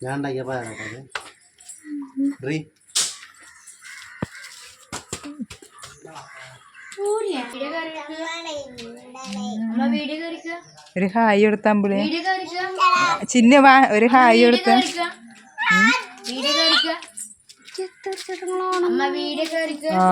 ഞാൻ ഉണ്ടാക്കിയ കയറിക്കുക ഒരു ഹായ് കയറിക്കുക ചിന്ന വാ ഒരു ഹായ് എടുത്ത വീഡിയോ കയറിക്കുക അമ്മ വീഡിയോ കയറിക്കുക ആ.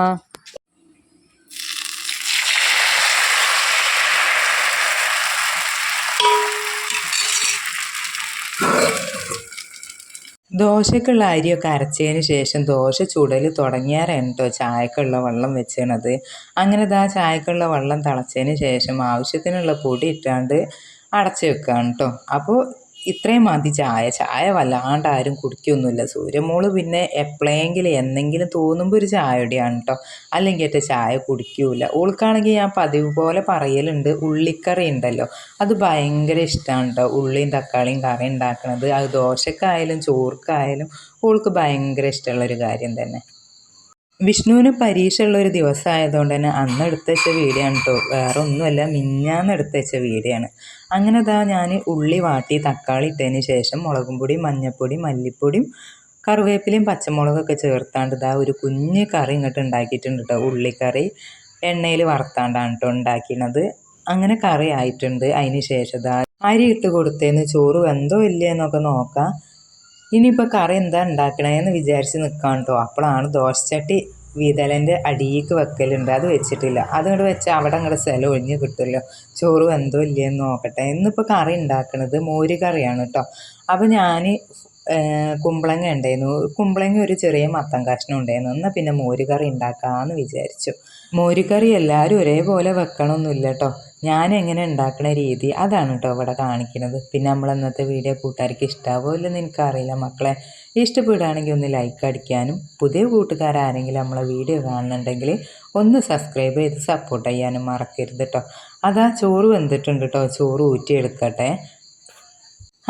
ദോശക്കുള്ള അരിയൊക്കെ അരച്ചതിന് ശേഷം ദോശ ചുടൽ തുടങ്ങിയാറാണ് കേട്ടോ ചായക്കുള്ള വെള്ളം വെച്ചണത് അങ്ങനെ ദാ ചായക്കുള്ള വെള്ളം തിളച്ചതിന് ശേഷം ആവശ്യത്തിനുള്ള പൊടി ഇട്ടാണ്ട് അടച്ചു വെക്കുകയാണ് കേട്ടോ. അപ്പോൾ ഇത്രയും മതി ചായ. ചായ വല്ലാണ്ട് ആരും കുടിക്കൊന്നുമില്ല. സൂര്യമോൾ പിന്നെ എപ്പോഴെങ്കിലും എന്തെങ്കിലും തോന്നുമ്പോൾ ഒരു ചായയുടെയാണ് കേട്ടോ അല്ലെങ്കിൽ ഏറ്റ ചായ കുടിക്കൂല. ഓൾക്കാണെങ്കിൽ ഞാൻ പതിവ് പോലെ പറയലുണ്ട്. ഉള്ളിക്കറി ഉണ്ടല്ലോ. അത് ഭയങ്കര ഇഷ്ടമാണ് കേട്ടോ ഉള്ളിയും തക്കാളിയും കറി ഉണ്ടാക്കുന്നത് അത് ദോശക്കായാലും ചോർക്കായാലും ഓൾക്ക് ഭയങ്കര ഇഷ്ടമുള്ളൊരു കാര്യം തന്നെ. വിഷ്ണുവിന് പരീക്ഷ ഉള്ള ഒരു ദിവസമായതുകൊണ്ട് തന്നെ അന്ന് എടുത്ത് വെച്ച വീഡിയോ ആണ് കേട്ടോ വേറെ ഒന്നുമല്ല മിഞ്ഞാന്ന് എടുത്ത് വെച്ച വീഡിയോ ആണ് അങ്ങനെ ദാ ഞാൻ ഉള്ളി വാട്ടി തക്കാളി ഇട്ടതിന് ശേഷം മുളകും പൊടി മഞ്ഞൾപ്പൊടി മല്ലിപ്പൊടിയും കറിവേപ്പിലയും പച്ചമുളകൊക്കെ ചേർത്താണ്ട് ഇതാ ഒരു കുഞ്ഞ് കറി ഇങ്ങോട്ട് ഉണ്ടാക്കിയിട്ടുണ്ട് കേട്ടോ ഉള്ളിക്കറി എണ്ണയിൽ വറുത്താണ്ടാണ് കേട്ടോ ഉണ്ടാക്കിയത് അങ്ങനെ കറി ആയിട്ടുണ്ട്. അതിന് ശേഷം ദാ അരി ഇട്ട് കൊടുത്തേന്ന് ചോറ് വെന്തോ ഇല്ലേ എന്നൊക്കെ നോക്കാം. ഇനിയിപ്പോൾ കറി എന്താ ഉണ്ടാക്കണേന്ന് വിചാരിച്ച് നിൽക്കാൻ കേട്ടോ അപ്പോഴാണ് ദോശച്ചട്ടി വീതലന്റെ അടിയിക്ക് വെക്കലുണ്ട്. അത് വെച്ചിട്ടില്ല. അതുകൊണ്ട് വെച്ചാൽ അവിടെ അങ്ങോട്ട് സ്ഥലം ഒഴിഞ്ഞ് കിട്ടുമല്ലോ. ചോറ് വെന്തോ ഇല്ലയെന്ന് നോക്കട്ടെ. ഇന്നിപ്പോൾ കറി ഉണ്ടാക്കണത് മോര് കറിയാണ് കേട്ടോ അപ്പോൾ ഞാൻ കുമ്പളങ്ങ ഉണ്ടായിരുന്നു. കുമ്പളങ്ങ ഒരു ചെറിയ മത്തം കഷ്ണം ഉണ്ടായിരുന്നു. എന്നാൽ പിന്നെ മോര് കറി ഉണ്ടാക്കാമെന്ന് വിചാരിച്ചു. മോര് കറി എല്ലാവരും ഒരേപോലെ വെക്കണമൊന്നുമില്ല കേട്ടോ ഞാൻ എങ്ങനെ ഉണ്ടാക്കണ രീതി അതാണ് കേട്ടോ ഇവിടെ കാണിക്കുന്നത്. പിന്നെ നമ്മൾ ഇന്നത്തെ വീഡിയോ കൂട്ടുകാർക്ക് ഇഷ്ടാവോ ഇല്ലെന്ന് എനിക്കറിയില്ല. മക്കളെ ഇഷ്ടപ്പെടുകയാണെങ്കിൽ ഒന്ന് ലൈക്ക് അടിക്കാനും പുതിയ കൂട്ടുകാരാരെങ്കിലും നമ്മളെ വീഡിയോ കാണുന്നുണ്ടെങ്കിൽ ഒന്ന് സബ്സ്ക്രൈബ് ചെയ്ത് സപ്പോർട്ട് ചെയ്യാനും മറക്കരുത് കേട്ടോ അതാ ചോറ് വെന്തിട്ടുണ്ട് കേട്ടോ ചോറ് ഊറ്റിയെടുക്കട്ടെ.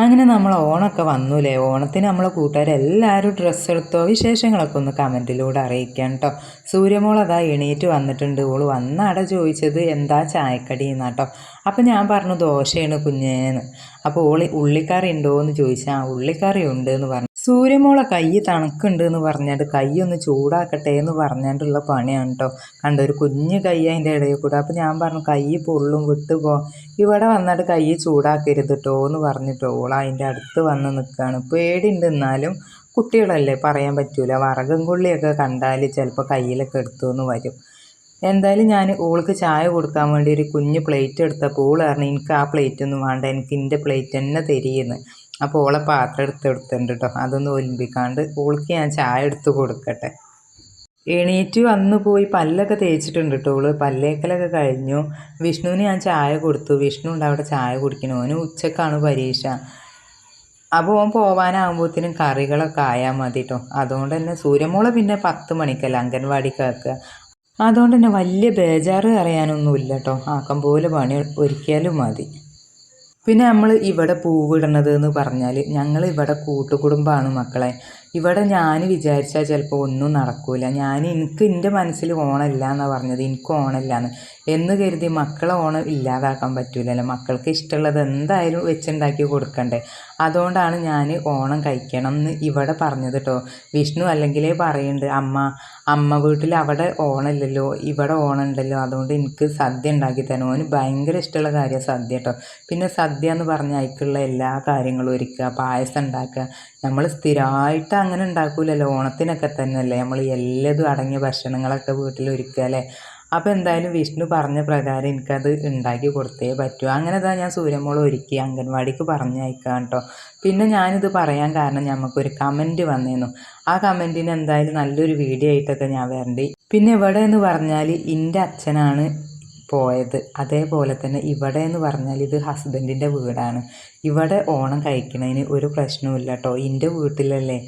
അങ്ങനെ നമ്മൾ ഓണമൊക്കെ വന്നൂലേ? ഓണത്തിന് നമ്മളെ കൂട്ടുകാരെല്ലാവരും ഡ്രസ്സ് എടുത്തോ? വിശേഷങ്ങളൊക്കെ ഒന്ന് കമന്റിലൂടെ അറിയിക്കാം കേട്ടോ സൂര്യമോൾ അതാ എണീറ്റ് വന്നിട്ടുണ്ട്. ഓൾ വന്നാടെ ചോദിച്ചത് എന്താ ചായക്കടി എന്നാട്ടോ അപ്പം ഞാൻ പറഞ്ഞു ദോശയാണ് കുഞ്ഞേന്ന്. അപ്പോൾ ഓൾ ഉള്ളിക്കറി ഉണ്ടോ എന്ന് ചോദിച്ചാൽ ഉള്ളിക്കറി ഉണ്ട് എന്ന് പറഞ്ഞു. സൂര്യമോളെ കൈ തണുക്കുണ്ട് എന്ന് പറഞ്ഞാണ്ട് കൈ ഒന്ന് ചൂടാക്കട്ടെ എന്ന് പറഞ്ഞാണ്ടുള്ള പണിയാണ് കേട്ടോ കണ്ട ഒരു കുഞ്ഞു കൈ അതിന്റെ ഇടയിൽ കൂടെ. അപ്പോൾ ഞാൻ പറഞ്ഞു കൈ പൊള്ളും വിട്ടു പോ. ഇവിടെ വന്നിട്ട് കൈ ചൂടാക്കരുത് കേട്ടോ എന്ന് പറഞ്ഞിട്ടോ ഓൾ അതിന്റെ അടുത്ത് വന്ന് നിൽക്കുകയാണ് പേടിയുണ്ട് എന്നാലും കുട്ടികളല്ലേ പറയാൻ പറ്റൂല. വറകും കൊള്ളിയൊക്കെ കണ്ടാൽ ചിലപ്പോൾ കയ്യിലൊക്കെ എടുത്തു എന്ന് വരും. എന്തായാലും ഞാൻ ഓൾക്ക് ചായ കൊടുക്കാൻ വേണ്ടി ഒരു കുഞ്ഞ് പ്ലേറ്റ് എടുത്തപ്പോൾ ഓൾ പറഞ്ഞു എനിക്ക് ആ പ്ലേറ്റ് ഒന്നും വേണ്ട. എനിക്ക് എന്റെ പ്ലേറ്റ് തന്നെ തരിയെന്ന് അപ്പോൾ ഓളെ പാത്രം എടുത്ത് എടുത്തിട്ടുണ്ട് കേട്ടോ അതൊന്ന് ഒലിമ്പിക്കാണ്ട് ഓൾക്ക് ഞാൻ ചായ എടുത്ത് കൊടുക്കട്ടെ. എണീറ്റ് വന്നു പോയി പല്ലൊക്കെ തേച്ചിട്ടുണ്ട് കേട്ടോ ഓൾ. പല്ലേക്കലൊക്കെ കഴിഞ്ഞു. വിഷ്ണുവിന് ഞാൻ ചായ കൊടുത്തു. വിഷ്ണു ഉണ്ട് അവിടെ ചായ കുടിക്കണു ഓന് ഉച്ചക്കാണ് പരീക്ഷ. അപ്പോൾ ഓൻ പോവാനാകുമ്പോഴത്തേനും കറികളൊക്കെ ആയാൽ മതി കേട്ടോ അതുകൊണ്ട് തന്നെ സൂര്യമോളെ പിന്നെ പത്ത് മണിക്കല്ല അംഗൻവാടിക്ക് ആക്കുക അതുകൊണ്ട് തന്നെ വലിയ ബേജാറ് അറിയാനൊന്നുമില്ല കേട്ടോ ആക്കം പോലെ പണി ഒരുക്കിയാലും മതി. പിന്നെ നമ്മൾ ഇവിടെ പൂവിടണത് എന്ന് പറഞ്ഞാൽ ഞങ്ങൾ ഇവിടെ കൂട്ടുകുടുംബമാണ് മക്കളെ. ഇവിടെ ഞാൻ വിചാരിച്ചാൽ ചിലപ്പോൾ ഒന്നും നടക്കൂല. ഞാൻ എനിക്ക് എന്റെ മനസ്സിൽ ഓണമില്ല എന്നാണ് പറഞ്ഞത്. എനിക്ക് ഓണമില്ല എന്ന് എന്ന് കരുതി മക്കളെ ഓണം ഇല്ലാതാക്കാൻ പറ്റൂലല്ലോ. മക്കൾക്ക് ഇഷ്ടമുള്ളത് എന്തായാലും വെച്ചുണ്ടാക്കി കൊടുക്കണ്ടേ. അതുകൊണ്ടാണ് ഞാൻ ഓണം കഴിക്കണം എന്ന് ഇവിടെ പറഞ്ഞത് കേട്ടോ വിഷ്ണു അല്ലെങ്കിലേ പറയുന്നുണ്ട് അമ്മ അമ്മ വീട്ടിൽ അവിടെ ഓണമില്ലല്ലോ ഇവിടെ ഓണം ഉണ്ടല്ലോ അതുകൊണ്ട് എനിക്ക് സദ്യ ഉണ്ടാക്കി തരണം. ഓന് ഭയങ്കര ഇഷ്ടമുള്ള കാര്യം സദ്യ കേട്ടോ പിന്നെ സദ്യ എന്ന് പറഞ്ഞ അതിക്കുള്ള എല്ലാ കാര്യങ്ങളും ഒരുക്കുക പായസം ഉണ്ടാക്കുക നമ്മൾ സ്ഥിരമായിട്ട് അങ്ങനെ ഉണ്ടാക്കൂലല്ലോ. ഓണത്തിനൊക്കെ തന്നെയല്ലേ. നമ്മൾ എല്ലതും അടങ്ങിയ ഭക്ഷണങ്ങളൊക്കെ വീട്ടിൽ ഒരുക്കുക അല്ലേ? അപ്പോൾ എന്തായാലും വിഷ്ണു പറഞ്ഞ പ്രകാരം എനിക്കത് ഉണ്ടാക്കി കൊടുത്തേ പറ്റൂ. അങ്ങനെ ഇതാ ഞാൻ സൂര്യമോൾ ഒരുക്കി അംഗൻവാടിക്ക് പറഞ്ഞയക്കാം കേട്ടോ പിന്നെ ഞാനിത് പറയാൻ കാരണം ഞമ്മക്കൊരു കമന്റ് വന്നിരുന്നു ആ കമന്റിന് എന്തായാലും നല്ലൊരു വീഡിയോ ആയിട്ടൊക്കെ ഞാൻ വരണ്ടി. പിന്നെ ഇവിടെ എന്ന് പറഞ്ഞാൽ എന്റെ അച്ഛനാണ് പോയത്. അതേപോലെ തന്നെ ഇവിടെ എന്ന് പറഞ്ഞാൽ ഇത് ഹസ്ബൻഡിന്റെ വീടാണ്. ഇവിടെ ഓണം കഴിക്കുന്നതിന് ഒരു പ്രശ്നവും ഇല്ല കേട്ടോ എന്റെ വീട്ടിലല്ലേ.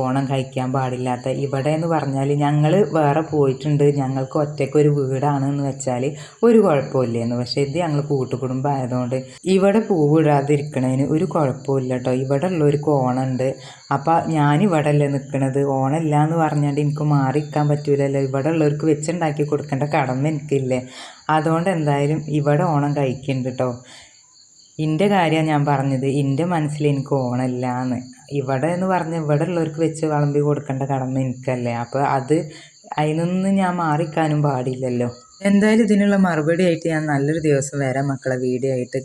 ഓണം കഴിക്കാൻ പാടില്ലാത്ത. ഇവിടെ എന്ന് പറഞ്ഞാൽ ഞങ്ങൾ വേറെ പോയിട്ടുണ്ട്. ഞങ്ങൾക്ക് ഒറ്റയ്ക്ക് ഒരു വീടാണ് എന്ന് വെച്ചാൽ ഒരു കുഴപ്പമില്ലായിരുന്നു പക്ഷേ ഇത് ഞങ്ങൾ കൂട്ടുകുടുംബം ആയതുകൊണ്ട് ഇവിടെ പൂവിടാതിരിക്കണതിന് ഒരു കുഴപ്പമില്ല കേട്ടോ ഇവിടെ ഉള്ളവർക്ക് ഓണമുണ്ട് അപ്പം ഞാൻ ഇവിടെ അല്ലേ നിൽക്കണത് ഓണമില്ല എന്ന് പറഞ്ഞാണ്ട് എനിക്ക് മാറിക്കാൻ പറ്റൂലല്ലോ. ഇവിടെ ഉള്ളവർക്ക് വെച്ചുണ്ടാക്കി കൊടുക്കേണ്ട കടമ എനിക്കില്ലേ. അതുകൊണ്ട് എന്തായാലും ഇവിടെ ഓണം കഴിക്കുന്നുണ്ട് കേട്ടോ എന്റെ കാര്യമാണ് ഞാൻ പറഞ്ഞത്. എന്റെ മനസ്സിൽ എനിക്ക് ഓണമില്ല എന്ന് ഇവിടെ എന്ന് പറഞ്ഞാൽ ഇവിടെ ഉള്ളവർക്ക് വെച്ച് വിളമ്പി കൊടുക്കേണ്ട കടമ എനിക്കല്ലേ. അപ്പോൾ അത് അതിനൊന്നും ഞാൻ മാറിക്കാനും പാടില്ലല്ലോ. എന്തായാലും ഇതിനുള്ള മറുപടി ആയിട്ട് ഞാൻ നല്ലൊരു ദിവസം വരാം മക്കളെ. വീഡിയോ ആയിട്ട്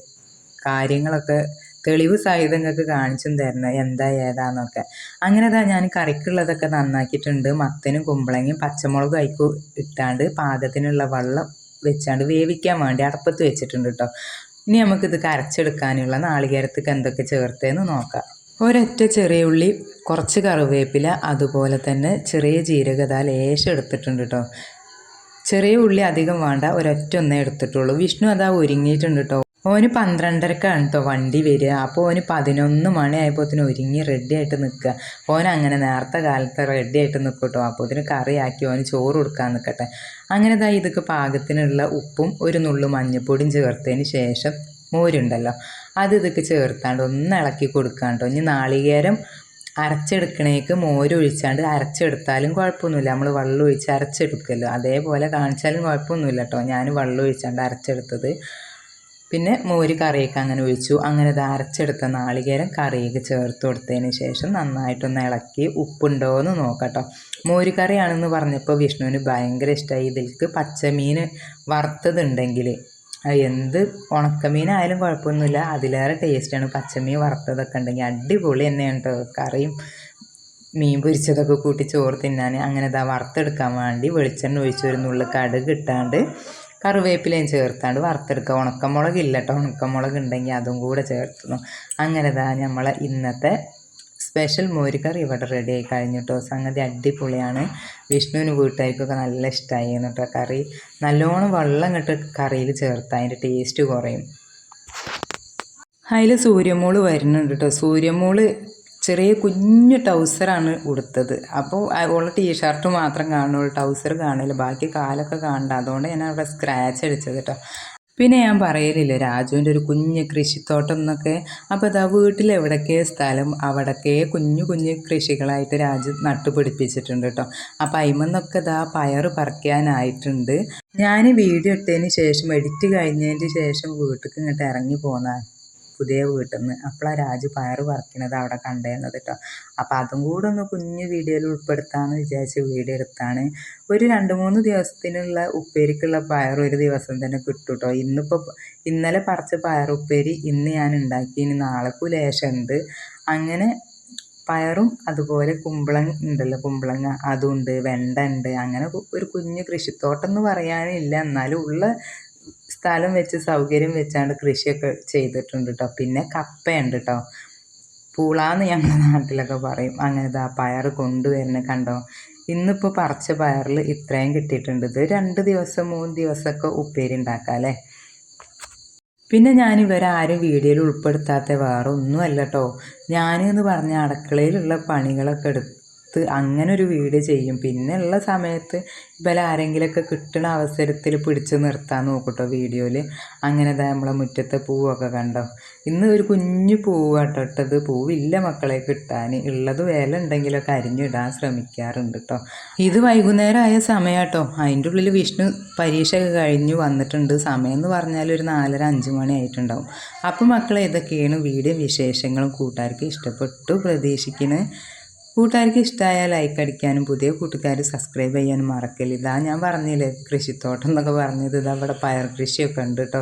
കാര്യങ്ങളൊക്കെ തെളിവ് സഹിതം നിങ്ങൾക്ക് കാണിച്ചും തരണം. എന്താ ഏതാന്നൊക്കെ. അങ്ങനെ ഇതാ ഞാൻ കറിക്കുള്ളതൊക്കെ നന്നാക്കിയിട്ടുണ്ട്. മത്തനും കുമ്പളങ്ങയും പച്ചമുളകും അയക്കു ഇട്ടാണ്ട് പാകത്തിനുള്ള വെള്ളം വെച്ചാണ്ട് വേവിക്കാൻ വേണ്ടി അടപ്പത്ത് വെച്ചിട്ടുണ്ട് കേട്ടോ ഇനി നമുക്കിത് കരച്ചെടുക്കാനുള്ള നാളികേരത്തേക്ക് എന്തൊക്കെ ചേർത്തേന്ന് നോക്കാം. ഒരൊറ്റ ചെറിയ ഉള്ളി കുറച്ച് കറിവേപ്പില അതുപോലെ തന്നെ ചെറിയ ജീരകത ലേശം എടുത്തിട്ടുണ്ട് കേട്ടോ ചെറിയ ഉള്ളി അധികം വേണ്ട ഒരൊറ്റ ഒന്നേ എടുത്തിട്ടുള്ളൂ. വിഷ്ണു അതാ ഒരുങ്ങിയിട്ടുണ്ട് കേട്ടോ ഓന് പന്ത്രണ്ടരക്കാണ് കേട്ടോ വണ്ടി വരിക. അപ്പോൾ ഓന് പതിനൊന്ന് മണി ആയപ്പോഴത്തേന് ഒരുങ്ങി റെഡി ആയിട്ട് നിൽക്കുക. ഓൻ അങ്ങനെ നേരത്തെ കാലത്ത് റെഡി ആയിട്ട് നിൽക്കും കേട്ടോ അപ്പോൾ ഇതിന് കറിയാക്കി ഓന് ചോറ് കൊടുക്കാൻ നിൽക്കട്ടെ. അങ്ങനെ ദാ ഇതൊക്കെ പാകത്തിനുള്ള ഉപ്പും ഒരു നുള്ളു മഞ്ഞൾപ്പൊടിയും ചേർത്തതിന് ശേഷം മോരുണ്ടല്ലോ. അത് ഇതൊക്കെ ചേർത്താണ്ട് ഒന്ന് ഇളക്കി കൊടുക്കാണ്ടോ. ഇനി നാളികേരം അരച്ചെടുക്കണേക്ക് മോരൊഴിച്ചാണ്ട് അരച്ചെടുത്താലും കുഴപ്പമൊന്നുമില്ല. നമ്മൾ വെള്ളം ഒഴിച്ച് അരച്ചെടുക്കുമല്ലോ അതേപോലെ കാണിച്ചാലും കുഴപ്പമൊന്നുമില്ല കേട്ടോ. ഞാൻ വെള്ളം ഒഴിച്ചാണ്ട് അരച്ചെടുത്തത്. പിന്നെ മോര് കറിയൊക്കെ അങ്ങനെ ഒഴിച്ചു. അങ്ങനെ ഇത് അരച്ചെടുത്ത നാളികേരം കറിയൊക്കെ ചേർത്ത് കൊടുത്തതിന് ശേഷം നന്നായിട്ടൊന്ന് ഇളക്കി ഉപ്പുണ്ടോ എന്ന് നോക്കട്ടോ മോര് കറിയാണെന്ന് പറഞ്ഞപ്പോൾ വിഷ്ണുവിന് ഭയങ്കര ഇഷ്ടമായി ഇതിലേക്ക് പച്ചമീൻ വറുത്തതുണ്ടെങ്കിൽ എന്ത് ഉണക്കമീനായാലും കുഴപ്പമൊന്നുമില്ല. അതിലേറെ ടേസ്റ്റാണ് പച്ചമീൻ വറുത്തതൊക്കെ ഉണ്ടെങ്കിൽ അടിപൊളി തന്നെയാണ് കറിയും മീൻ പൊരിച്ചതൊക്കെ കൂട്ടി ചോറ് തിന്നാൻ അങ്ങനെ ഇതാ വറുത്തെടുക്കാൻ വേണ്ടി വെളിച്ചെണ്ണ ഒഴിച്ച് ഒരു നുള്ളു കടുക് ഇട്ടാണ്ട് കറിവേപ്പിലയും ചേർത്താണ്ട് വറുത്തെടുക്കുക. ഉണക്കമുളക് കേട്ടോ ഉണക്കമുളക് ഉണ്ടെങ്കിൽ അതും കൂടെ ചേർത്തുന്നു. അങ്ങനെ ഇതാ നമ്മളെ ഇന്നത്തെ സ്പെഷ്യൽ മോരുകറി ഇവിടെ റെഡി ആയി കഴിഞ്ഞു കേട്ടോ സംഗതി അടിപൊളിയാണ്. വിഷ്ണുവിന് വീട്ടുകാർക്കൊക്കെ നല്ല ഇഷ്ടമായിരുന്നു കേട്ടോ കറി. നല്ലോണം വെള്ളം കിട്ട് കറിയിൽ ചേർത്ത്. അതിന്റെ ടേസ്റ്റ് കുറയും. അതിൽ സൂര്യമോൾ വരുന്നുണ്ട് കേട്ടോ സൂര്യമോൾ ചെറിയ കുഞ്ഞു ടൗസറാണ് ഉടുത്തത്. അപ്പോൾ അവളുടെ ടീഷർട്ട് മാത്രം കാണുള്ളൂ. ടൗസർ കാണില്ല ബാക്കി കാലൊക്കെ കാണണ്ട. അതുകൊണ്ട് ഞാൻ അവിടെ സ്ക്രാച്ച് അടിച്ചത് കേട്ടോ പിന്നെ ഞാൻ പറയലില്ല രാജുവിന്റെ ഒരു കുഞ്ഞ് കൃഷിത്തോട്ടം എന്നൊക്കെ. അപ്പോൾ ഇതാ വീട്ടിൽ എവിടൊക്കെ സ്ഥലം അവിടൊക്കെ കുഞ്ഞു കുഞ്ഞു കൃഷികളായിട്ട് രാജു നട്ടുപിടിപ്പിച്ചിട്ടുണ്ട് കേട്ടോ. അപ്പോൾ അയിമെന്നൊക്കെ ഇതാ പയർ പറിക്കാനായിട്ടുണ്ട്. ഞാൻ വീഡിയോ ഇട്ടതിന് ശേഷം എഡിറ്റ് കഴിഞ്ഞതിന് ശേഷം വീട്ടിലേക്ക് ഇങ്ങോട്ട് ഇറങ്ങി പോന്നാ പുതിയ വീട്ടിൽ നിന്ന് അപ്പോഴാണ് രാജു പയർ പറിക്കണത് അവിടെ കണ്ടിരുന്നത് കേട്ടോ അപ്പോൾ അതും കൂടെ ഒന്ന് കുഞ്ഞു വീഡിയോയിൽ ഉൾപ്പെടുത്താമെന്ന് വിചാരിച്ച് വീഡിയോ എടുത്താണ്. ഒരു രണ്ട് മൂന്ന് ദിവസത്തിനുള്ള ഉപ്പേരിക്കുള്ള പയർ ഒരു ദിവസം തന്നെ കിട്ടും കേട്ടോ ഇന്നിപ്പോൾ ഇന്നലെ പറിച്ച പയർ ഉപ്പേരി ഇന്ന് ഞാൻ ഉണ്ടാക്കി ഇനി നാളേക്കു ലേശമുണ്ട് അങ്ങനെ പയറും അതുപോലെ കുമ്പളങ്ങ ഉണ്ടല്ലോ കുമ്പളങ്ങ അതുണ്ട് വെണ്ട ഉണ്ട് അങ്ങനെ ഒരു കുഞ്ഞു കൃഷിത്തോട്ടം എന്ന് പറയാനില്ല. എന്നാലും ഉള്ള സ്ഥലം വെച്ച് സൗകര്യം വെച്ചാണ്ട് കൃഷിയൊക്കെ ചെയ്തിട്ടുണ്ട് കേട്ടോ പിന്നെ കപ്പയുണ്ട് കേട്ടോ പൂളാന്ന് ഞങ്ങളുടെ നാട്ടിലൊക്കെ പറയും. അങ്ങനെ ഇതാ പയർ കൊണ്ടുവരുന്നത് കണ്ടോ? ഇന്നിപ്പോൾ പറിച്ച പയറിൽ ഇത്രയും കിട്ടിയിട്ടുണ്ട്. ഇത് രണ്ട് ദിവസം മൂന്ന് ദിവസമൊക്കെ ഉപ്പേരി ഉണ്ടാക്കാം അല്ലേ? പിന്നെ ഞാൻ ഇവരാരും വീഡിയോയിൽ ഉൾപ്പെടുത്താത്ത വേറെ ഒന്നുമല്ല കേട്ടോ ഞാൻ എന്ന് പറഞ്ഞ അടുക്കളയിലുള്ള പണികളൊക്കെ എടുത്ത് അങ്ങനെ ഒരു വീഡിയോ ചെയ്യും. പിന്നെ ഉള്ള സമയത്ത് ഇവരെ ആരെങ്കിലുമൊക്കെ കിട്ടുന്ന അവസരത്തിൽ പിടിച്ച് നിർത്താൻ നോക്കട്ടോ വീഡിയോയിൽ അങ്ങനെ നമ്മളെ മുറ്റത്തെ പൂവൊക്കെ കണ്ടോ? ഇന്ന് ഒരു കുഞ്ഞു പൂവാട്ടോ ഇട്ടത്. പൂവില്ല മക്കളെ കിട്ടാൻ ഉള്ളത് വേല ഉണ്ടെങ്കിലൊക്കെ അരിഞ്ഞിടാൻ ശ്രമിക്കാറുണ്ട് കേട്ടോ ഇത് വൈകുന്നേരം ആയ സമയാട്ടോ. അതിന്റെ ഉള്ളിൽ വിഷ്ണു പരീക്ഷയൊക്കെ കഴിഞ്ഞു വന്നിട്ടുണ്ട്. സമയം എന്ന് പറഞ്ഞാൽ ഒരു നാലര അഞ്ച് മണി ആയിട്ടുണ്ടാവും. അപ്പോൾ മക്കളെ ഇതൊക്കെയാണ് വീടും വിശേഷങ്ങളും. കൂട്ടുകാർക്ക് ഇഷ്ടപ്പെട്ടു പ്രതീക്ഷിക്കുന്നത് കൂട്ടുകാർക്ക് ഇഷ്ടമായ ലൈക്ക് അടിക്കാനും പുതിയ കൂട്ടുകാർ സബ്സ്ക്രൈബ് ചെയ്യാനും മറക്കല്ല. ഇതാ ഞാൻ പറഞ്ഞില്ലേ കൃഷിത്തോട്ടം എന്നൊക്കെ പറഞ്ഞത് ഇതാ ഇവിടെ പയർ കൃഷിയൊക്കെ ഉണ്ട് കേട്ടോ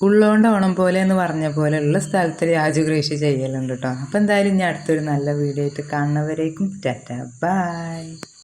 ഉള്ളോണ്ട് ഓണം പോലെ എന്ന് പറഞ്ഞ പോലെ ഉള്ള സ്ഥലത്ത് രാജു കൃഷി ചെയ്യലുണ്ട് കേട്ടോ അപ്പോൾ എന്തായാലും ഇനി അടുത്തൊരു നല്ല വീഡിയോ ആയിട്ട് കാണുന്നവരേക്കും ടാറ്റ ബൈ